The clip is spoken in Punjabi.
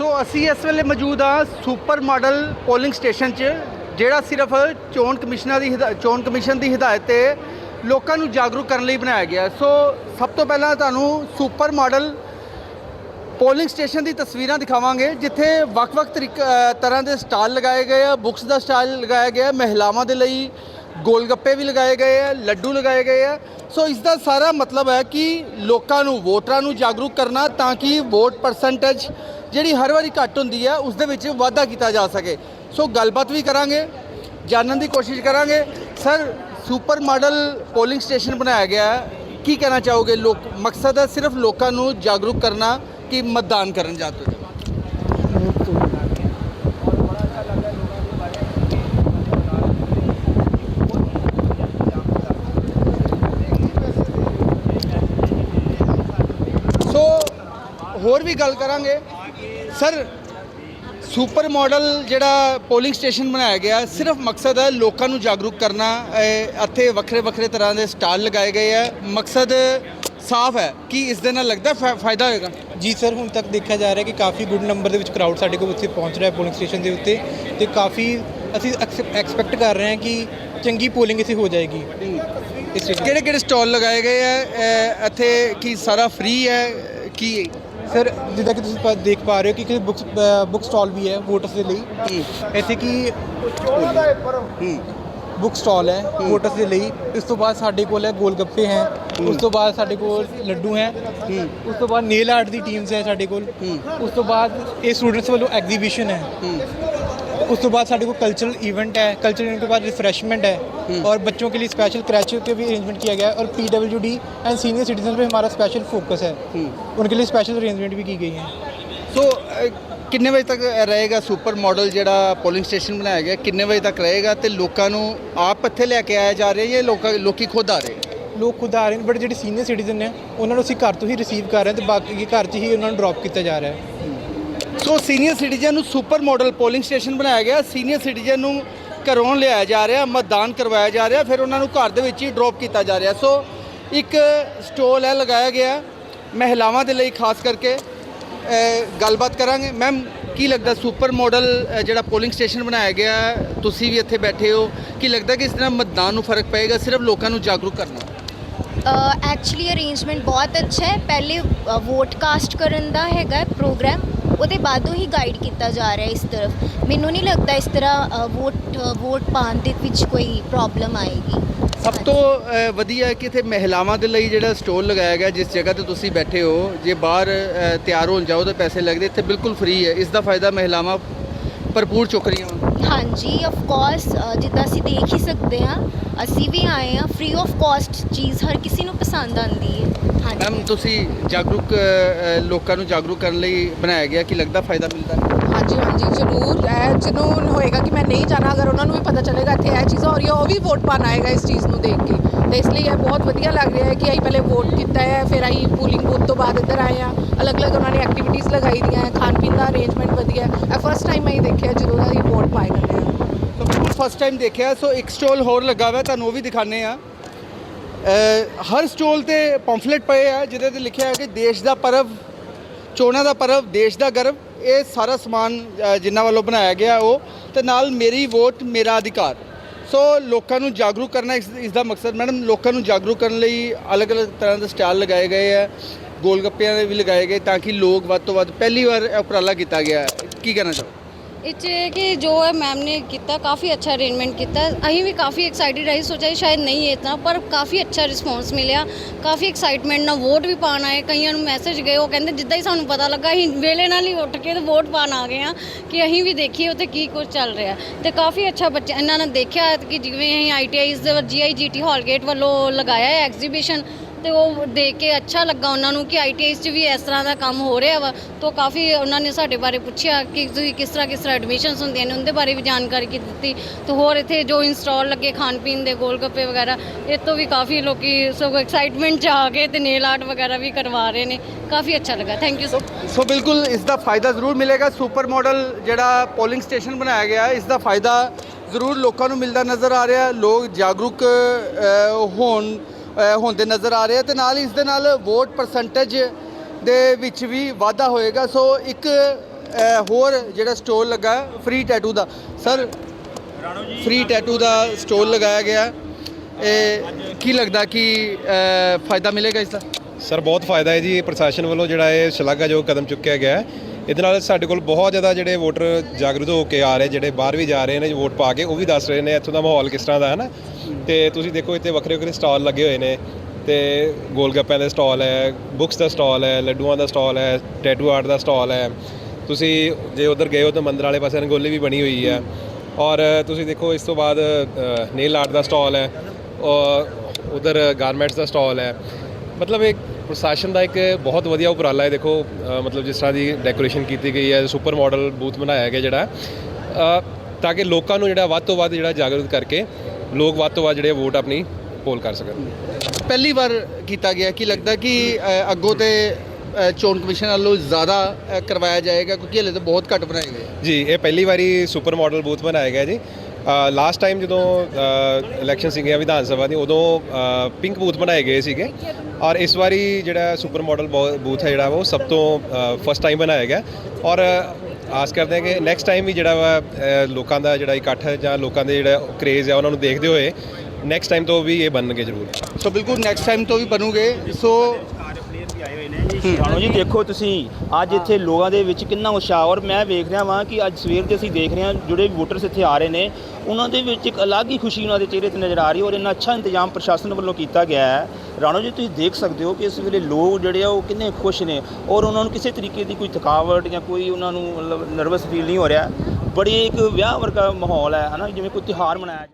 ਸੋ ਅਸੀਂ ਇਸ ਵੇਲੇ ਮੌਜੂਦ ਹਾਂ ਸੁਪਰ ਮਾਡਲ ਪੋਲਿੰਗ ਸਟੇਸ਼ਨ 'ਚ, ਜਿਹੜਾ ਸਿਰਫ ਚੋਣ ਕਮਿਸ਼ਨਰ ਦੀ ਹਿਦਾ- ਚੋਣ ਕਮਿਸ਼ਨ ਦੀ ਹਦਾਇਤ ਤੇ ਲੋਕਾਂ ਨੂੰ ਜਾਗਰੂਕ ਕਰਨ ਲਈ ਬਣਾਇਆ ਗਿਆ। ਸੋ ਸਭ ਤੋਂ ਪਹਿਲਾਂ ਤੁਹਾਨੂੰ ਸੁਪਰ ਮਾਡਲ ਪੋਲਿੰਗ ਸਟੇਸ਼ਨ ਦੀ ਤਸਵੀਰਾਂ ਦਿਖਾਵਾਂਗੇ, ਜਿੱਥੇ ਵੱਖ-ਵੱਖ ਤਰੀਕ- ਤਰ੍ਹਾਂ ਦੇ ਸਟਾਲ ਲਗਾਏ ਗਏ ਆ, ਬੁੱਕਸ ਦਾ ਸਟਾਲ ਲਗਾਇਆ ਗਿਆ, ਮਹਿਲਾਵਾਂ ਦੇ ਲਈ ਗੋਲਗੱਪੇ ਵੀ ਲਗਾਏ ਗਏ ਆ, ਲੱਡੂ ਲਗਾਏ ਗਏ ਆ। ਸੋ ਇਸ ਦਾ ਸਾਰਾ ਮਤਲਬ ਹੈ ਕਿ ਲੋਕਾਂ ਨੂੰ, ਵੋਟਰਾਂ ਨੂੰ ਜਾਗਰੂਕ ਕਰਨਾ ਤਾਂ ਕਿ ਵੋਟ ਪਰਸੈਂਟੇਜ ਜਿਹੜੀ ਹਰ ਵਾਰੀ ਘੱਟ ਹੁੰਦੀ ਹੈ ਉਸ ਦੇ ਵਿੱਚ ਵਾਧਾ ਕੀਤਾ ਜਾ ਸਕੇ। ਸੋ ਗੱਲਬਾਤ ਵੀ ਕਰਾਂਗੇ, ਜਾਣਨ ਦੀ ਕੋਸ਼ਿਸ਼ ਕਰਾਂਗੇ। Sir, super model polling station ਬਣਾਇਆ ਗਿਆ ਹੈ। ਕੀ ਕਹਿਣਾ ਚਾਹੋਗੇ? ਲੋਕ, ਮਕਸਦ ਹੈ ਸਿਰਫ ਲੋਕਾਂ ਨੂੰ ਜਾਗਰੂਕ ਕਰਨਾ ਕਿ ਮਤਦਾਨ ਕਰਨ ਜਾਤ ਸੋ, ਹੋਰ ਵੀ ਗੱਲ ਕਰਾਂਗੇ। ਸਰ ਸੁਪਰ ਮਾਡਲ ਜਿਹੜਾ ਪੋਲਿੰਗ ਸਟੇਸ਼ਨ ਬਣਾਇਆ ਗਿਆ ਸਿਰਫ ਮਕਸਦ ਹੈ ਲੋਕਾਂ ਨੂੰ ਜਾਗਰੂਕ ਕਰਨਾ ਇੱਥੇ ਵੱਖਰੇ ਵੱਖਰੇ ਤਰ੍ਹਾਂ ਦੇ ਸਟਾਲ ਲਗਾਏ ਗਏ ਆ। ਮਕਸਦ ਸਾਫ਼ ਹੈ ਕਿ ਇਸ ਦੇ ਨਾਲ ਲੱਗਦਾ ਫਾਇਦਾ ਹੋਏਗਾ? ਜੀ ਸਰ ਹੁਣ ਤੱਕ ਦੇਖਿਆ ਜਾ ਰਿਹਾ ਕਿ ਕਾਫੀ ਗੁੱਡ ਨੰਬਰ ਦੇ ਵਿੱਚ ਕਰਾਊਡ ਸਾਡੇ ਕੋਲ ਉੱਥੇ ਪਹੁੰਚ ਰਿਹਾ ਪੋਲਿੰਗ ਸਟੇਸ਼ਨ ਦੇ ਉੱਤੇ ਤੇ ਕਾਫੀ ਅਸੀਂ ਐਕਸਪੈਕਟ ਕਰ ਰਹੇ ਹਾਂ ਕਿ ਚੰਗੀ ਪੋਲਿੰਗ ਇੱਥੇ ਹੋ ਜਾਏਗੀ। ਕਿਹੜੇ ਕਿਹੜੇ ਸਟਾਲ ਲਗਾਏ ਗਏ ਆ ਇੱਥੇ ਕੀ ਸਾਰਾ ਫ੍ਰੀ ਹੈ ਕੀ ਸਰ ਜਿੱਦਾਂ ਕਿ ਤੁਸੀਂ ਪਾ- ਦੇਖ ਪਾ ਰਹੇ ਹੋ ਕਿ ਕਿਸੇ ਬੁੱਕ ਬੁੱਕ ਸਟਾਲ ਵੀ ਹੈ ਵੋਟਰਸ ਦੇ ਲਈ। ਹੂੰ, ਇੱਥੇ ਕੀ ਹੂੰ, ਬੁੱਕ ਸਟਾਲ ਹੈ ਵੋਟਰਸ ਦੇ ਲਈ। ਇਸ ਤੋਂ ਬਾਅਦ ਸਾਡੇ ਕੋਲ ਹੈ ਗੋਲ ਗੱਪੇ ਹੈ। ਉਸ ਤੋਂ ਬਾਅਦ ਸਾਡੇ ਕੋਲ ਲੱਡੂ ਹੈ। ਹੂੰ, ਉਸ ਤੋਂ ਬਾਅਦ ਨੇਲ ਆਰਟ ਦੀ ਟੀਮਸ ਹੈ ਸਾਡੇ ਕੋਲ। ਹੂੰ। ਉਸ ਤੋਂ ਬਾਅਦ ਇਹ ਸਟੂਡੈਂਟਸ ਵੱਲੋਂ ਐਗਜ਼ੀਬਿਸ਼ਨ ਹੈ। ਹੂੰ। ਉਸ ਤੋਂ बाद साढ़े को कल्चरल इवेंट है कल्चरल इवेंट के बाद रिफ्रेशमेंट है और बच्चों के लिए स्पेशल क्रैचेस के भी अरेंजमेंट किया गया है और P W D and senior citizen पे हमारा स्पेशल फोकस है उनके लिए स्पेशल अरेंजमेंट भी की गई है ਸੋ ਅ, ਕਿੰਨੇ ਵਜੇ ਤੱਕ ਰਹੇਗਾ ਸੁਪਰ ਮਾਡਲ ਜਿਹੜਾ ਪੋਲਿੰਗ ਸਟੇਸ਼ਨ ਬਣਾਇਆ ਗਿਆ ਕਿੰਨੇ ਵਜੇ ਤੱਕ ਰਹੇਗਾ ਤੇ ਲੋਕਾਂ ਨੂੰ ਆਪ ਇੱਥੇ ਲੈ ਕੇ ਆਇਆ ਜਾ ਰਿਹਾ ਜਾਂ ਲੋਕਾਂ ਲੋਕੀ ਖੁਦ ਆ ਰਹੇ ਲੋਕ ਖੁਦ ਆ ਰਹੇ ਨੇ ਬਟ ਜਿਹੜੇ ਸੀਨੀਅਰ ਸਿਟੀਜ਼ਨ ਨੇ ਉਹਨਾਂ ਨੂੰ ਅਸੀਂ ਘਰ ਤੋਂ ਹੀ ਰਿਸੀਵ ਕਰ ਰਹੇ ਹਾਂ ਤੇ ਬਾਕੀ ਘਰ 'ਚ ਹੀ ਉਹਨਾਂ ਨੂੰ ਡ੍ਰੌਪ ਕੀਤਾ ਜਾ ਰਿਹਾ ਹੈ ਸੋ ਸੀਨੀਅਰ ਸਿਟੀਜ਼ਨ ਨੂੰ ਸੁਪਰ ਮਾਡਲ ਪੋਲਿੰਗ ਸਟੇਸ਼ਨ ਬਣਾਇਆ ਗਿਆ। ਸੀਨੀਅਰ ਸਿਟੀਜ਼ਨ ਨੂੰ ਘਰੋਂ ਲਿਆਇਆ ਜਾ ਰਿਹਾ, ਮਤਦਾਨ ਕਰਵਾਇਆ ਜਾ ਰਿਹਾ, ਫਿਰ ਉਹਨਾਂ ਨੂੰ ਘਰ ਦੇ ਵਿੱਚ ਹੀ ਡ੍ਰੌਪ ਕੀਤਾ ਜਾ ਰਿਹਾ। ਸੋ ਇੱਕ ਸਟੋਲ ਹੈ ਲਗਾਇਆ ਗਿਆ ਮਹਿਲਾਵਾਂ ਦੇ ਲਈ, ਖਾਸ ਕਰਕੇ। ਗੱਲਬਾਤ ਕਰਾਂਗੇ। ਮੈਮ, ਕੀ ਲੱਗਦਾ ਸੁਪਰ ਮਾਡਲ ਜਿਹੜਾ ਪੋਲਿੰਗ ਸਟੇਸ਼ਨ ਬਣਾਇਆ ਗਿਆ, ਤੁਸੀਂ ਵੀ ਇੱਥੇ ਬੈਠੇ ਹੋ, ਕੀ ਲੱਗਦਾ ਕਿ ਇਸ ਤਰ੍ਹਾਂ ਮਤਦਾਨ ਨੂੰ ਫ਼ਰਕ ਪਏਗਾ, ਸਿਰਫ ਲੋਕਾਂ ਨੂੰ ਜਾਗਰੂਕ ਕਰਨਾ? ਐਕਚੁਅਲੀ ਅਰੇਂਜਮੈਂਟ ਬਹੁਤ ਅੱਛਾ ਹੈ। ਪਹਿਲੇ ਵੋਟ ਕਾਸਟ ਕਰਨ ਦਾ ਹੈਗਾ ਪ੍ਰੋਗਰਾਮ ਉਹਦੇ ਬਾਅਦੋਂ ਹੀ ਗਾਈਡ ਕੀਤਾ ਜਾ ਰਿਹਾ ਇਸ ਤਰਫ। ਮੈਨੂੰ ਨਹੀਂ ਲੱਗਦਾ ਇਸ ਤਰ੍ਹਾਂ ਵੋਟ ਵੋਟ ਪਾਉਣ ਦੇ ਵਿੱਚ ਕੋਈ ਪ੍ਰੋਬਲਮ ਆਏਗੀ। ਸਭ ਤੋਂ ਅ, ਵਧੀਆ ਹੈ ਕਿ ਇੱਥੇ ਮਹਿਲਾਵਾਂ ਦੇ ਲਈ ਜਿਹੜਾ ਸਟੋਲ ਲਗਾਇਆ ਗਿਆ ਜਿਸ ਜਗ੍ਹਾ ਤੇ ਤੁਸੀਂ ਬੈਠੇ ਹੋ ਜੇ ਬਾਹਰ ਅ, ਤਿਆਰ ਹੋਣ ਜਾਓ ਤਾਂ ਪੈਸੇ ਲੱਗਦੇ ਇੱਥੇ ਬਿਲਕੁਲ ਫ੍ਰੀ ਹੈ। ਇਸ ਦਾ ਫਾਇਦਾ ਮਹਿਲਾਵਾਂ ਭਰਪੂਰ ਚੁੱਕ ਰਹੀਆਂ ਹਨ ਹਾਂਜੀ ਆਫ ਕੋਰਸ ਜਿੱਦਾਂ ਅਸੀਂ ਦੇਖ ਹੀ ਸਕਦੇ ਹਾਂ ਅਸੀਂ ਵੀ ਆਏ ਹਾਂ ਫ੍ਰੀ ਆਫ ਕਾਸਟ ਚੀਜ਼ ਹਰ ਕਿਸੇ ਨੂੰ ਪਸੰਦ ਆਉਂਦੀ ਹੈ। ਮੈਮ ਤੁਸੀਂ ਜਾਗਰੂਕ ਅ, ਲੋਕਾਂ ਨੂੰ ਜਾਗਰੂਕ ਕਰਨ ਲਈ ਬਣਾਇਆ ਗਿਆ ਕਿ ਲੱਗਦਾ ਫਾਇਦਾ ਮਿਲਦਾ ਹੈ? ਹਾਂਜੀ ਹਾਂਜੀ ਜ਼ਰੂਰ। ਇਹ ਜਿਹਨੂੰ ਹੋਏਗਾ ਕਿ ਮੈਂ ਨਹੀਂ ਜਾਣਾ ਅਗਰ ਉਹਨਾਂ ਨੂੰ ਵੀ ਪਤਾ ਚੱਲੇਗਾ ਇੱਥੇ ਇਹ ਚੀਜ਼ਾਂ ਹੋ ਰਹੀਆਂ ਉਹ ਵੀ ਵੋਟ ਪਾਣ ਆਏਗਾ ਇਸ ਚੀਜ਼ ਨੂੰ ਦੇਖ ਕੇ। ਤੇ ਇਸ ਲਈ ਇਹ ਬਹੁਤ ਵਧੀਆ ਲੱਗ ਰਿਹਾ ਹੈ ਕਿ ਅਸੀਂ ਪਹਿਲੇ ਵੋਟ ਕੀਤਾ ਹੈ ਫਿਰ ਅਸੀਂ ਪੂਲਿੰਗ ਬੂਥ ਤੋਂ ਬਾਅਦ ਇੱਧਰ ਆਏ ਆ ਅਲੱਗ-ਅਲੱਗ ਉਹਨਾਂ ਨੇ ਐਕਟੀਵਿਟੀਜ਼ ਲਗਾਈ ਦੀਆਂ ਹੈ ਖਾਣ ਪੀਣ ਦਾ ਅਰੇਂਜਮੈਂਟ ਵਧੀਆ ਹੈ। ਇਹ ਫਸਟ ਟਾਈਮ ਮੈਂ ਦੇਖਿਆ ਜਦੋਂ ਅਸੀਂ ਵੋਟ ਪਾਏ ਕਰਨੇ ਆ ਸੋ ਬਿਲਕੁਲ ਫਸਟ ਟਾਈਮ ਦੇਖਿਆ ਸੋ ਇੱਕ ਸਟੋਲ ਹੋਰ ਲੱਗਾ ਹੋਇਆ ਤੁਹਾਨੂੰ ਉਹ ਵੀ ਦਿਖਾਣੇ ਆ ਹਰ ਸਟੋਲ ਤੇ ਪੰਫਲੇਟ ਪਏ ਆ ਜਿਹਦੇ ਤੇ ਲਿਖਿਆ ਹੈ ਕਿ ਦੇਸ਼ ਦਾ ਪਰਵ ਚੋਣਾਂ ਦਾ ਪਰਵ ਦੇਸ਼ ਦਾ ਗਰਵ ਇਹ ਸਾਰਾ ਸਮਾਨ ਅ, ਜਿਨ੍ਹਾਂ ਵੱਲੋਂ ਬਣਾਇਆ ਗਿਆ ਉਹ ਤੇ ਨਾਲ ਮੇਰੀ ਵੋਟ ਮੇਰਾ ਅਧਿਕਾਰ। ਸੋ ਲੋਕਾਂ ਨੂੰ ਜਾਗਰੂਕ ਕਰਨਾ ਇਸ ਦਾ ਮਕਸਦ ਮੈਡਮ ਲੋਕਾਂ ਨੂੰ ਜਾਗਰੂਕ ਕਰਨ ਲਈ ਅਲੱਗ-ਅਲੱਗ ਤਰ੍ਹਾਂ ਦੇ ਸਟਾਲ ਲਗਾਏ ਗਏ ਆ ਗੋਲ ਗੱਪਿਆਂ ਦੇ ਵੀ ਲਗਾਏ ਗਏ ਤਾਂ ਕਿ ਲੋਕ ਵੱਧ ਤੋਂ ਵੱਧ ਪਹਿਲੀ ਵਾਰ ਉਪਰਾਲਾ ਕੀਤਾ ਗਿਆ। ਕੀ ਕਹਿਣਾ ਚਾਹੋ ਇਹ 'ਚ ਇਹ ਕਿ ਜੋ ਹੈ ਮੈਮ ਨੇ ਕੀਤਾ ਕਾਫੀ ਅੱਛਾ ਅਰੇਂਜਮੈਂਟ ਕੀਤਾ ਅਸੀਂ ਵੀ ਕਾਫੀ ਐਕਸਾਈਟਿਡ ਰਹੀ ਸੋਚਿਆ ਸੀ ਸ਼ਾਇਦ ਨਹੀਂ ਇਤਨਾ ਪਰ ਕਾਫੀ ਅੱਛਾ ਰਿਸਪੌਂਸ ਮਿਲਿਆ ਕਾਫੀ ਐਕਸਾਈਟਮੈਂਟ ਨਾਲ ਵੋਟ ਵੀ ਪਾਣ ਆਏ ਕਈਆਂ ਨੂੰ ਮੈਸੇਜ ਗਏ ਉਹ ਕਹਿੰਦੇ ਜਿੱਦਾਂ ਹੀ ਸਾਨੂੰ ਪਤਾ ਲੱਗਾ ਅਸੀਂ ਵੇਲੇ ਨਾਲ ਹੀ ਉੱਠ ਕੇ ਤੇ ਵੋਟ ਪਾਣ ਆ ਗਏ ਆ ਕਿ ਅਸੀਂ ਵੀ ਦੇਖੀਏ ਉੱਥੇ ਕੀ ਕੁਝ ਚੱਲ ਰਿਹਾ ਤੇ ਕਾਫੀ ਅੱਛਾ ਬੱਚਾ ਇਹਨਾਂ ਨੇ ਦੇਖਿਆ ਕਿ ਜਿਵੇਂ ਅਸੀਂ ਆਈਟੀਆਈਜ਼ ਦੇ ਜੀਆਈਜੀਟੀ ਹਾਲਗੇਟ ਵੱਲੋਂ ਲਗਾਇਆ ਹੈ ਐਗਜ਼ੀਬਿਸ਼ਨ ਤੇ ਉਹ ਦੇਖ ਕੇ ਅੱਛਾ ਲੱਗਾ ਉਹਨਾਂ ਨੂੰ ਕਿ ਆਈਟੀਆਈਸ 'ਚ ਵੀ ਇਸ ਤਰ੍ਹਾਂ ਦਾ ਕੰਮ ਹੋ ਰਿਹਾ ਵਾ। ਤੋਂ ਕਾਫੀ ਉਹਨਾਂ ਨੇ ਸਾਡੇ ਬਾਰੇ ਪੁੱਛਿਆ ਕਿ ਤੁਸੀਂ ਕਿਸ ਤਰ੍ਹਾਂ ਕਿਸ ਤਰ੍ਹਾਂ ਐਡਮਿਸ਼ਨਸ ਹੁੰਦੀਆਂ ਨੇ, ਉਹਦੇ ਬਾਰੇ ਵੀ ਜਾਣਕਾਰੀ ਕੀ ਦਿੱਤੀ। ਤੇ ਹੋਰ ਇੱਥੇ ਜੋ ਇੰਸਟਾਲ ਲੱਗੇ ਖਾਣ ਪੀਣ ਦੇ ਗੋਲ ਗੱਪੇ ਵਗੈਰਾ, ਇਹ ਤੋਂ ਵੀ ਕਾਫੀ ਲੋਕੀ ਸੋ ਐਕਸਾਈਟਮੈਂਟ 'ਚ ਆ ਕੇ ਤੇ ਨੇਲ ਆਰਟ ਵਗੈਰਾ ਵੀ ਕਰਵਾ ਰਹੇ ਨੇ। ਕਾਫੀ ਅੱਛਾ ਲੱਗਾ। ਥੈਂਕ ਯੂ ਸੋ ਸੋ ਬਿਲਕੁਲ ਇਸ ਦਾ ਫਾਇਦਾ ਜ਼ਰੂਰ ਮਿਲੇਗਾ। ਸੁਪਰ ਮਾਡਲ ਜਿਹੜਾ ਪੋਲਿੰਗ ਸਟੇਸ਼ਨ ਬਣਾਇਆ ਗਿਆ ਹੈ ਇਸ ਦਾ ਫਾਇਦਾ ਜ਼ਰੂਰ ਲੋਕਾਂ ਨੂੰ ਮਿਲਦਾ ਨਜ਼ਰ ਆ ਰਿਹਾ। ਲੋਕ ਜਾਗਰੂਕ ਹੋਣ ਹੁੰਦੇ ਨਜ਼ਰ ਆ ਰਹੇ ਆ ਤੇ ਨਾਲ ਹੀ ਇਸ ਦੇ ਨਾਲ ਵੋਟ ਪਰਸੈਂਟੇਜ ਦੇ ਵਿੱਚ ਵੀ ਵਾਧਾ ਹੋਏਗਾ। ਸੋ ਇੱਕ ਹੋਰ ਜਿਹੜਾ ਸਟੋਲ ਲੱਗਾ ਫ੍ਰੀ ਟੈਟੂ ਦਾ ਸਰ ਫ੍ਰੀ ਟੈਟੂ ਦਾ ਸਟੋਲ ਲਗਾਇਆ ਗਿਆ। ਇਹ ਕੀ ਲੱਗਦਾ ਕਿ ਫਾਇਦਾ ਮਿਲੇਗਾ ਇਸ ਦਾ? ਸਰ ਬਹੁਤ ਫਾਇਦਾ ਹੈ ਜੀ। ਪ੍ਰਸ਼ਾਸਨ ਵੱਲੋਂ ਜਿਹੜਾ ਇਹ ਸ਼ਲਾਘਾਯੋਗ ਕਦਮ ਚੁੱਕਿਆ ਗਿਆ ਹੈ। ਇਹਦੇ ਨਾਲ ਸਾਡੇ ਕੋਲ ਬਹੁਤ ਜ਼ਿਆਦਾ ਜਿਹੜੇ ਵੋਟਰ ਜਾਗਰੂਕ ਹੋ ਕੇ ਆ ਰਹੇ, ਜਿਹੜੇ ਬਾਹਰ ਵੀ ਜਾ ਰਹੇ ਨੇ, ਵੋਟ ਪਾ ਕੇ, ਉਹ ਵੀ ਦੱਸ ਰਹੇ ਨੇ ਇੱਥੋਂ ਦਾ ਮਾਹੌਲ ਕਿਸ ਤਰ੍ਹਾਂ ਦਾ ਹੈ ਨਾ ਤੇ ਤੁਸੀਂ ਦੇਖੋ, ਇੱਥੇ ਵੱਖਰੇ ਵੱਖਰੇ ਸਟਾਲ ਲੱਗੇ ਹੋਏ ਨੇ, ਤੇ ਗੋਲਗੱਪਿਆਂ ਦੇ ਸਟਾਲ ਹੈ, ਬੁੱਕਸ ਦਾ ਸਟਾਲ ਹੈ, ਲੱਡੂਆਂ ਦਾ ਸਟਾਲ ਹੈ ਟੈਟੂ ਆਰਟ ਦਾ ਸਟਾਲ ਹੈ। ਤੁਸੀਂ ਜੇ ਉਧਰ ਗਏ ਹੋ ਤਾਂ ਮੰਦਰ ਵਾਲੇ ਪਾਸੇ ਰੰਗੋਲੀ ਵੀ ਬਣੀ ਹੋਈ ਹੈ। ਔਰ ਤੁਸੀਂ ਦੇਖੋ, ਇਸ ਤੋਂ ਬਾਅਦ ਨੇਲ ਆਰਟ ਦਾ ਸਟਾਲ ਹੈ, ਔਰ ਉਧਰ ਗਾਰਮੈਂਟਸ ਦਾ ਸਟਾਲ ਹੈ। ਮਤਲਬ ਇੱਕ ਪ੍ਰਸ਼ਾਸਨ ਦਾ ਇੱਕ ਬਹੁਤ ਵਧੀਆ ਉਪਰਾਲਾ ਹੈ। ਦੇਖੋ ਮਤਲਬ ਜਿਸ ਤਰ੍ਹਾਂ ਦੀ ਡੈਕੋਰੇਸ਼ਨ ਕੀਤੀ ਗਈ ਹੈ ਸੁਪਰ ਮਾਡਲ ਬੂਥ ਬਣਾਇਆ ਗਿਆ ਜਿਹੜਾ। ਤਾਂ ਕਿ ਲੋਕਾਂ ਨੂੰ ਜਿਹੜਾ ਵੱਧ ਤੋਂ ਵੱਧ ਜਿਹੜਾ ਜਾਗਰੂਕ ਕਰਕੇ ਲੋਕ ਵੱਧ ਤੋਂ ਵੱਧ ਜਿਹੜੇ ਵੋਟ ਆਪਣੀ ਪੋਲ ਕਰ ਸਕਣ। ਪਹਿਲੀ ਵਾਰ ਕੀਤਾ ਗਿਆ। ਕੀ ਲੱਗਦਾ ਕਿ ਅੱਗੋਂ ਤੇ ਚੋਣ ਕਮਿਸ਼ਨ ਵੱਲੋਂ ਜ਼ਿਆਦਾ ਕਰਵਾਇਆ ਜਾਏਗਾ? ਕਿਉਂਕਿ ਹਲੇ ਤਾਂ ਬਹੁਤ ਘੱਟ ਬਣਾਏ ਗਏ। ਜੀ ਇਹ ਪਹਿਲੀ ਵਾਰੀ ਸੁਪਰ ਮਾਡਲ ਬੂਥ ਬਣਾਇਆ ਗਿਆ ਜੀ। ਲਾਸਟ ਟਾਈਮ ਜਦੋਂ ਇਲੈਕਸ਼ਨ ਸੀਗੀਆਂ ਵਿਧਾਨ ਸਭਾ ਦੀ, ਉਦੋਂ ਪਿੰਕ ਬੂਥ ਬਣਾਏ ਗਏ ਸੀਗੇ। ਔਰ ਇਸ ਵਾਰੀ ਜਿਹੜਾ ਸੁਪਰ ਮਾਡਲ ਬੂਥ ਹੈ ਜਿਹੜਾ, ਉਹ ਸਭ ਤੋਂ ਫਸਟ ਟਾਈਮ ਬਣਾਇਆ ਗਿਆ। ਔਰ ਆਸ ਕਰਦੇ ਹਾਂ ਕਿ ਨੈਕਸਟ ਟਾਈਮ ਵੀ ਜਿਹੜਾ ਵਾ ਲੋਕਾਂ ਦਾ ਜਿਹੜਾ ਇਕੱਠ ਜਾਂ ਲੋਕਾਂ ਦੇ ਜਿਹੜਾ ਕ੍ਰੇਜ਼ ਹੈ ਉਹਨਾਂ ਨੂੰ ਦੇਖਦੇ ਹੋਏ ਨੈਕਸਟ ਟਾਈਮ ਤੋਂ ਵੀ ਇਹ ਬਣਨਗੇ ਜ਼ਰੂਰ। ਸੋ ਬਿਲਕੁਲ ਨੈਕਸਟ ਟਾਈਮ ਤੋਂ ਵੀ ਬਣੂਗੇ। ਸੋ ਰਾਣੋ ਜੀ ਦੇਖੋ ਤੁਸੀਂ ਅੱਜ ਇੱਥੇ ਲੋਕਾਂ ਦੇ ਵਿੱਚ ਕਿੰਨਾ ਉਤਸ਼ਾਹ ਔਰ ਮੈਂ ਵੇਖ ਰਿਹਾ ਵਾਂ ਕਿ ਅੱਜ ਸਵੇਰ ਦੇ ਅਸੀਂ ਦੇਖ ਰਹੇ ਹਾਂ ਜਿਹੜੇ ਵੋਟਰਸ ਇੱਥੇ ਆ ਰਹੇ ਨੇ ਉਹਨਾਂ ਦੇ ਵਿੱਚ ਇੱਕ ਅਲੱਗ ਹੀ ਖੁਸ਼ੀ ਉਹਨਾਂ ਦੇ ਚਿਹਰੇ ਤੇ ਨਜ਼ਰ ਆ ਰਹੀ ਔਰ ਇੰਨਾ ਅੱਛਾ ਇੰਤਜ਼ਾਮ ਪ੍ਰਸ਼ਾਸਨ ਵੱਲੋਂ ਕੀਤਾ ਗਿਆ ਹੈ। ਰਾਣੋ ਜੀ ਤੁਸੀਂ ਦੇਖ ਸਕਦੇ ਹੋ ਕਿ ਇਸ ਵੇਲੇ ਲੋਕ ਜਿਹੜੇ ਆ ਉਹ ਕਿੰਨੇ ਖੁਸ਼ ਨੇ ਔਰ ਉਹਨਾਂ ਨੂੰ ਕਿਸੇ ਤਰੀਕੇ ਦੀ ਕੋਈ ਥਕਾਵਟ ਜਾਂ ਕੋਈ ਉਹਨਾਂ ਨੂੰ ਮਤਲਬ ਨਰਵਸ ਫੀਲ ਨਹੀਂ ਹੋ ਰਿਹਾ। ਬੜੀ ਇੱਕ ਵਿਆਹ ਵਰਗਾ ਮਾਹੌਲ ਹੈ ਹਨਾ? ਜਿਵੇਂ ਕੋਈ ਤਿਉਹਾਰ ਮਨਾਇਆ